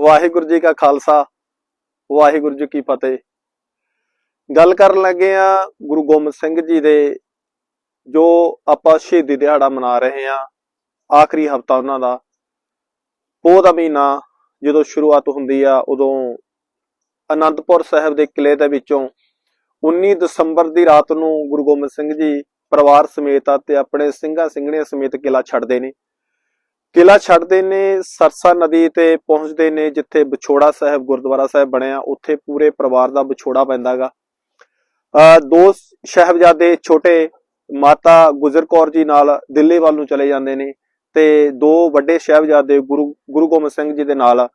ਵਾਹਿਗੁਰੂ ਜੀ ਕਾ ਖਾਲਸਾ, ਵਾਹਿਗੁਰੂ ਜੀ ਕੀ ਫਤਿਹ। ਗੱਲ ਕਰਨ ਲੱਗੇ ਆ ਗੁਰੂ ਗੋਬਿੰਦ ਸਿੰਘ ਜੀ ਦੇ, ਜੋ ਆਪਾਂ ਸ਼ਹੀਦੀ ਦਿਹਾੜਾ ਮਨਾ ਰਹੇ ਆ ਆਖਰੀ ਹਫਤਾ ਉਹਨਾਂ ਦਾ। ਪੋਹ ਦਾ ਮਹੀਨਾ ਜਦੋਂ ਸ਼ੁਰੂਆਤ ਹੁੰਦੀ ਆ, ਉਦੋਂ ਅਨੰਦਪੁਰ ਸਾਹਿਬ ਦੇ ਕਿਲੇ ਦੇ ਵਿੱਚੋਂ 19 ਦਸੰਬਰ ਦੀ ਰਾਤ ਨੂੰ ਗੁਰੂ ਗੋਬਿੰਦ ਸਿੰਘ ਜੀ ਪਰਿਵਾਰ ਸਮੇਤ ਆ ਤੇ ਆਪਣੇ ਸਿੰਘਾਂ ਸਿੰਘਣੀਆਂ ਸਮੇਤ ਕਿਲਾ ਛੱਡਦੇ ਨੇ। ਕਿਲਾ ਛੱਡਦੇ ਨੇ ਸਰਸਾ ਨਦੀ ਤੇ ਪਹੁੰਚਦੇ ਨੇ ਜਿੱਥੇ ਵਿਛੋੜਾ ਸਾਹਿਬ ਗੁਰਦੁਆਰਾ ਸਾਹਿਬ ਬਣਿਆ ਉੱਥੇ ਪੂਰੇ ਪਰਿਵਾਰ ਦਾ ਵਿਛੋੜਾ ਪੈਂਦਾਗਾ ਦੋ ਸ਼ਹਿਬਜ਼ਾਦੇ ਛੋਟੇ ਮਾਤਾ ਗੁਜਰ ਕੌਰ ਜੀ ਨਾਲ ਦਿੱਲੀ ਵੱਲ ਨੂੰ ਚਲੇ ਜਾਂਦੇ ਨੇ ਤੇ ਦੋ ਵੱਡੇ ਸ਼ਹਿਬਜ਼ਾਦੇ ਗੁਰੂ ਗੁਰੂ ਗੋਬਿੰਦ ਸਿੰਘ ਜੀ ਦੇ ਨਾਲ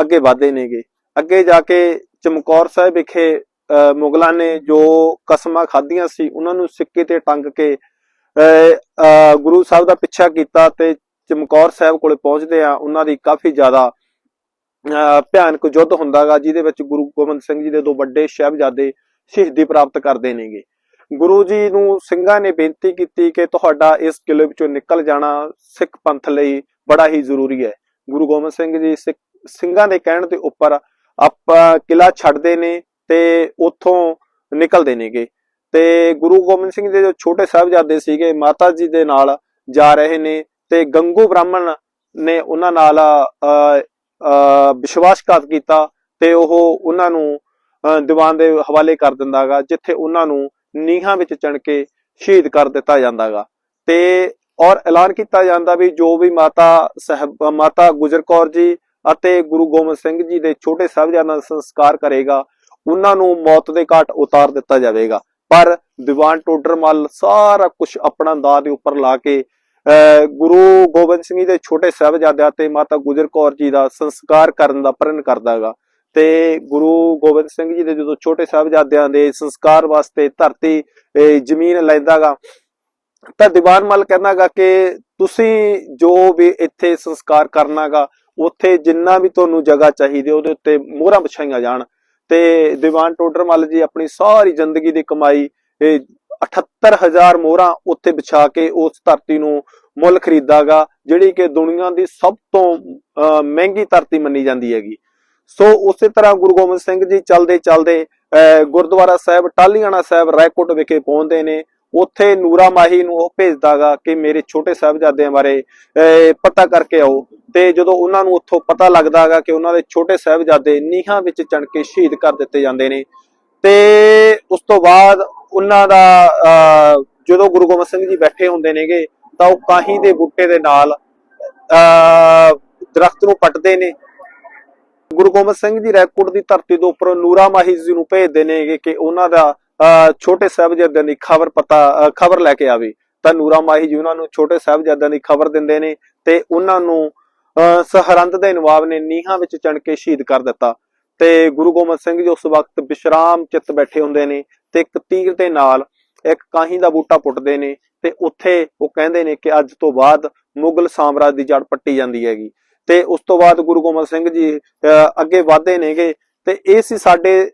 ਅੱਗੇ ਵਧਦੇ ਨੇਗੇ। ਅੱਗੇ ਜਾ ਕੇ ਚਮਕੌਰ ਸਾਹਿਬ ਵਿਖੇ ਅ, ਮੁਗਲਾਂ ਨੇ ਜੋ ਕਸਮਾਂ ਖਾਧੀਆਂ ਸੀ ਉਹਨਾਂ ਨੂੰ ਸਿੱਕੇ ਤੇ ਟੰਗ ਕੇ ਅ, ਅ, ਗੁਰੂ ਸਾਹਿਬ ਦਾ ਪਿੱਛਾ ਕੀਤਾ ਤੇ ਚਮਕੌਰ ਸਾਹਿਬ ਕੋਲੇ ਪਹੁੰਚਦੇ ਆ ਉਹਨਾਂ ਦੀ ਕਾਫੀ ਜ਼ਿਆਦਾ, ਅਹ, ਭਿਆਨਕ ਯੁੱਧ ਹੁੰਦਾਗਾ, ਜਿਹਦੇ ਵਿੱਚ ਗੁਰੂ ਗੋਬਿੰਦ ਸਿੰਘ ਜੀ ਦੇ ਦੋ ਵੱਡੇ ਸ਼ਹਿਬਜ਼ਾਦੇ ਸ਼ਹੀਦੀ ਪ੍ਰਾਪਤ ਕਰਦੇ ਨੇਗੇ। ਗੁਰੂ ਜੀ ਨੂੰ ਸਿੰਘਾਂ ਨੇ ਬੇਨਤੀ ਕੀਤੀ ਕਿ ਤੁਹਾਡਾ ਇਸ ਕਿਲੇ ਵਿੱਚੋਂ ਨਿਕਲ ਜਾਣਾ ਸਿੱਖ ਪੰਥ ਲਈ ਬੜਾ ਹੀ ਜ਼ਰੂਰੀ ਹੈ। ਗੁਰੂ ਗੋਬਿੰਦ ਸਿੰਘ ਜੀ ਸਿੱਖ, ਸਿੰਘਾਂ ਦੇ ਕਹਿਣ ਦੇ ਉੱਪਰ ਆਪਾਂ ਕਿਲਾ ਛੱਡਦੇ ਨੇ ਤੇ ਉੱਥੋਂ ਨਿਕਲਦੇ ਨੇਗੇ। ਤੇ ਗੁਰੂ ਗੋਬਿੰਦ ਸਿੰਘ ਦੇ ਜੋ ਛੋਟੇ ਸਾਹਿਬਜ਼ਾਦੇ ਸੀਗੇ, ਮਾਤਾ ਜੀ ਦੇ ਨਾਲ ਜਾ ਰਹੇ ਨੇ। ਤੇ ਗੰਗੂ ਬ੍ਰਾਹਮਣ ਨੇ ਉਹਨਾਂ ਨਾਲ ਵਿਸ਼ਵਾਸਘਾਤ ਕੀਤਾ ਤੇ ਉਹ ਉਹਨਾਂ ਨੂੰ ਦੀਵਾਨ ਦੇ ਹਵਾਲੇ ਕਰ ਦਿੰਦਾਗਾ, ਜਿੱਥੇ ਉਹਨਾਂ ਨੂੰ ਨੀਹਾਂ ਵਿੱਚ ਚਣ ਕੇ ਸ਼ਹੀਦ ਕਰ ਦਿੱਤਾ ਜਾਂਦਾਗਾ। ਤੇ ਔਰ ਐਲਾਨ ਕੀਤਾ ਜਾਂਦਾ ਵੀ ਜੋ ਵੀ ਮਾਤਾ ਸਾਹਿਬ, ਮਾਤਾ ਗੁਜਰ ਕੌਰ ਜੀ ਅਤੇ ਗੁਰੂ ਗੋਬਿੰਦ ਸਿੰਘ ਜੀ ਦੇ ਛੋਟੇ ਸਾਹਿਬਜ਼ਾਦਿਆਂ ਦਾ ਸੰਸਕਾਰ ਕਰੇਗਾ, ਉਹਨਾਂ ਨੂੰ ਮੌਤ ਦੇ ਘਾਟ ਉਤਾਰ ਦਿੱਤਾ ਜਾਵੇਗਾ। ਪਰ ਦੀਵਾਨ ਟੋਡਰਮਲ ਸਾਰਾ ਕੁਝ ਆਪਣਾ ਦਾਅ ਦੇ ਉੱਪਰ ਲਾ ਕੇ ਗੁਰੂ ਗੋਬਿੰਦ ਸਿੰਘ ਜੀ ਦੇ ਛੋਟੇ ਸਾਹਿਬਜ਼ਾਦਿਆਂ ਤੇ ਮਾਤਾ ਗੁਜਰ ਕੌਰ ਜੀ ਦਾ ਸੰਸਕਾਰ ਕਰਨ ਦਾ ਪ੍ਰਣ ਕਰਦਾਗਾ। ਤੇ ਗੁਰੂ ਗੋਬਿੰਦ ਸਿੰਘ ਜੀ ਦੇ ਜਦੋਂ ਛੋਟੇ ਸਾਹਿਬਜ਼ਾਦਿਆਂ ਦੇ ਸੰਸਕਾਰ ਵਾਸਤੇ ਧਰਤੀ ਜ਼ਮੀਨ ਲੈਂਦਾਗਾ, ਤਾਂ ਦੀਵਾਨ ਮਲ ਕਹਿੰਦਾਗਾ ਕਿ ਤੁਸੀਂ ਜੋ ਵੀ ਇੱਥੇ ਸੰਸਕਾਰ ਕਰਨਾਗਾ, ਉੱਥੇ ਜਿੰਨਾ ਵੀ ਤੁਹਾਨੂੰ ਜਗ੍ਹਾ ਚਾਹੀਦੀ ਉਹਦੇ ਉੱਤੇ ਮੋਹਰਾਂ ਵਿਛਾਈਆਂ ਜਾਣ। ਤੇ ਦੀਵਾਨ ਟੋਡਰ ਟੋਡਰਮਲ ਜੀ ਆਪਣੀ ਸਾਰੀ ਜ਼ਿੰਦਗੀ ਦੀ ਕਮਾਈ 78000 ਮੋਹਰਾਂ ਉੱਥੇ ਵਿਛਾ ਕੇ ਉਸ ਧਰਤੀ ਨੂੰ ਮੁੱਲ ਖਰੀਦਾਗਾ ਜਿਹੜੀ ਕਿ ਦੁਨੀਆ ਦੀ ਸਭ ਤੋਂ ਮਹਿੰਗੀ ਧਰਤੀ ਮੰਨੀ ਜਾਂਦੀ ਹੈਗੀ। ਸੋ ਉਸੇ ਤਰ੍ਹਾਂ ਗੁਰੂ ਗੋਬਿੰਦ ਸਿੰਘ ਜੀ ਚਲਦੇ ਚਲਦੇ ਗੁਰਦੁਆਰਾ ਸਾਹਿਬ ਟਾਲੀਆਣਾ ਸਾਹਿਬ ਰਾਏਕੋਟ ਵਿਖੇ ਪਹੁੰਚਦੇ ਨੇ। ਉੱਥੇ ਨੂਰਾ ਮਾਹੀ ਨੂੰ ਉਹ ਭੇਜਦਾਗਾ ਕਿ ਮੇਰੇ ਛੋਟੇ ਸਾਹਿਬਜ਼ਾਦਿਆਂ ਬਾਰੇ ਅਹ, ਪਤਾ ਕਰਕੇ ਆਓ। ਤੇ ਜਦੋਂ ਉਹਨਾਂ ਨੂੰ ਉੱਥੋਂ ਪਤਾ ਲੱਗਦਾਗਾ ਕਿ ਉਹਨਾਂ ਦੇ ਛੋਟੇ ਸਾਹਿਬਜ਼ਾਦੇ ਨੀਹਾਂ ਵਿੱਚ ਚਣ ਕੇ ਸ਼ਹੀਦ ਕਰ ਦਿੱਤੇ ਜਾਂਦੇ ਨੇ। ਤੇ ਉਸ ਤੋਂ ਬਾਅਦ ਉਹਨਾਂ ਦਾ ਜਦੋਂ ਗੁਰੂ ਗੋਬਿੰਦ ਸਿੰਘ ਜੀ ਬੈਠੇ ਹੁੰਦੇ ਨੇਗੇ ਤਾਂ ਉਹ ਕਾਹੀ ਦੇ ਬੂਟੇ ਦੇ ਨਾਲ ਦਰਖਤ ਨੂੰ ਪੱਟਦੇ ਨੇ। ਗੁਰੂ ਗੋਬਿੰਦ ਸਿੰਘ ਜੀ ਰੈਕੋਰਡ ਦੀ ਧਰਤੀ ਦੇ ਉੱਪਰ ਨੂਰਾ ਮਾਹੀ ਜੀ ਨੂੰ ਭੇਜਦੇ ਨੇਗੇ ਕਿ ਉਹਨਾਂ ਦਾ ਛੋਟੇ ਸਾਹਿਬਜ਼ਾਦਿਆਂ ਦੀ ਖਬਰ ਪਤਾ ਖਬਰ ਲੈ ਕੇ ਆਵੇ। ਤਾਂ ਨੂਰਾ ਮਾਹੀ ਜੀ ਉਹਨਾਂ ਨੂੰ ਛੋਟੇ ਸਾਹਿਬਜ਼ਾਦਿਆਂ ਦੀ ਖਬਰ ਦਿੰਦੇ ਨੇ ਤੇ ਉਹਨਾਂ ਨੂੰ ਅਹ, ਸਰਹੰਦ ਦੇ ਨਵਾਬ ਨੇ ਨੀਹਾਂ ਵਿੱਚ ਚਣ ਕੇ ਸ਼ਹੀਦ ਕਰ ਦਿੱਤਾ। ਤੇ ਗੁਰੂ ਗੋਬਿੰਦ ਸਿੰਘ ਜੀ ਉਸ ਵਕਤ ਵਿਸ਼ਰਾਮ ਚਿੱਤ ਬੈਠੇ ਹੁੰਦੇ ਨੇ ਤੇ ਇੱਕ ਤੀਰ ਦੇ ਨਾਲ ਇੱਕ ਕਾਹੀ ਦਾ ਬੂਟਾ ਪੁੱਟਦੇ ਨੇ ਤੇ ਉੱਥੇ ਉਹ ਕਹਿੰਦੇ ਨੇ ਕਿ ਅੱਜ ਤੋਂ ਬਾਅਦ ਮੁਗਲ ਸਾਮਰਾਜ ਦੀ ਜੜ ਪੱਟੀ ਜਾਂਦੀ ਹੈਗੀ। ਤੇ ਉਸ ਤੋਂ ਬਾਅਦ ਗੁਰੂ ਗੋਬਿੰਦ ਸਿੰਘ ਜੀ ਅੱਗੇ ਵਧਦੇ ਨੇਗੇ। ਤੇ ਇਹ ਸੀ ਸਾਡੇ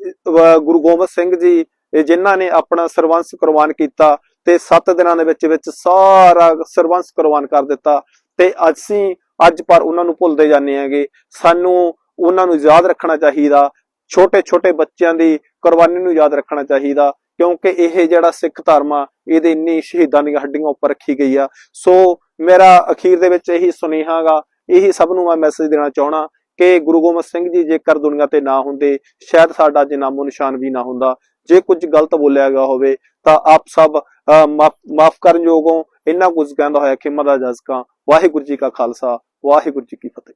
ਗੁਰੂ ਗੋਬਿੰਦ ਸਿੰਘ ਜੀ, ਇਹ ਜਿਨ੍ਹਾਂ ਨੇ ਆਪਣਾ ਸਰਵੰਸ ਕੁਰਬਾਨ ਕੀਤਾ ਤੇ 7 ਦਿਨਾਂ ਦੇ ਵਿੱਚ ਵਿੱਚ ਸਾਰਾ ਸਰਵੰਸ ਕੁਰਬਾਨ ਕਰ ਦਿੱਤਾ। ਤੇ ਅਸੀਂ ਅੱਜ ਪਰ ਉਹਨਾਂ ਨੂੰ ਭੁੱਲਦੇ ਜਾਂਦੇ ਹੈਗੇ। ਸਾਨੂੰ ਉਹਨਾਂ ਨੂੰ ਯਾਦ ਰੱਖਣਾ ਚਾਹੀਦਾ। ਛੋਟੇ ਛੋਟੇ ਬੱਚਿਆਂ ਦੀ ਕੁਰਬਾਨੀ ਨੂੰ ਯਾਦ ਰੱਖਣਾ ਚਾਹੀਦਾ ਕਿਉਂਕਿ ਇਹ ਜਿਹੜਾ ਸਿੱਖ ਧਰਮ ਆ ਇਹਦੇ ਇੰਨੀ ਸ਼ਹੀਦਾਂ ਦੀਆਂ ਹੱਡੀਆਂ ਉੱਪਰ ਰੱਖੀ ਗਈ ਆ। ਸੋ ਮੇਰਾ ਅਖੀਰ ਦੇ ਵਿੱਚ ਇਹੀ ਸੁਨੇਹਾਗਾ ਇਹੀ ਸਭ ਨੂੰ ਮੈਂ ਮੈਸੇਜ ਦੇਣਾ ਚਾਹਣਾ ਕਿ ਗੁਰੂ ਗੋਬਿੰਦ ਸਿੰਘ ਜੀ ਜੇਕਰ ਦੁਨੀਆ ਤੇ ਨਾ ਹੁੰਦੇ ਸ਼ਾਇਦ ਸਾਡਾ ਜੇ ਨਾਮੋ ਨਿਸ਼ਾਨ ਵੀ ਨਾ ਹੁੰਦਾ। ਜੇ ਕੁਝ ਗਲਤ ਬੋਲਿਆ ਗਿਆ ਹੋਵੇ ਤਾਂ ਆਪ ਸਭ ਅਹ, ਮਾਫ ਮਾਫ ਕਰਨ ਯੋਗ ਇੰਨਾ ਕੁਝ ਕਹਿੰਦਾ ਹੋਇਆ ਖਿਮਾ ਦਾ ਜਜ਼ਕਾ। ਵਾਹਿਗੁਰੂ ਜੀ ਕਾ ਖਾਲਸਾ ਵਾਹਿਗੁਰੂ ਜੀ ਕੀ ਫਤਿਹ।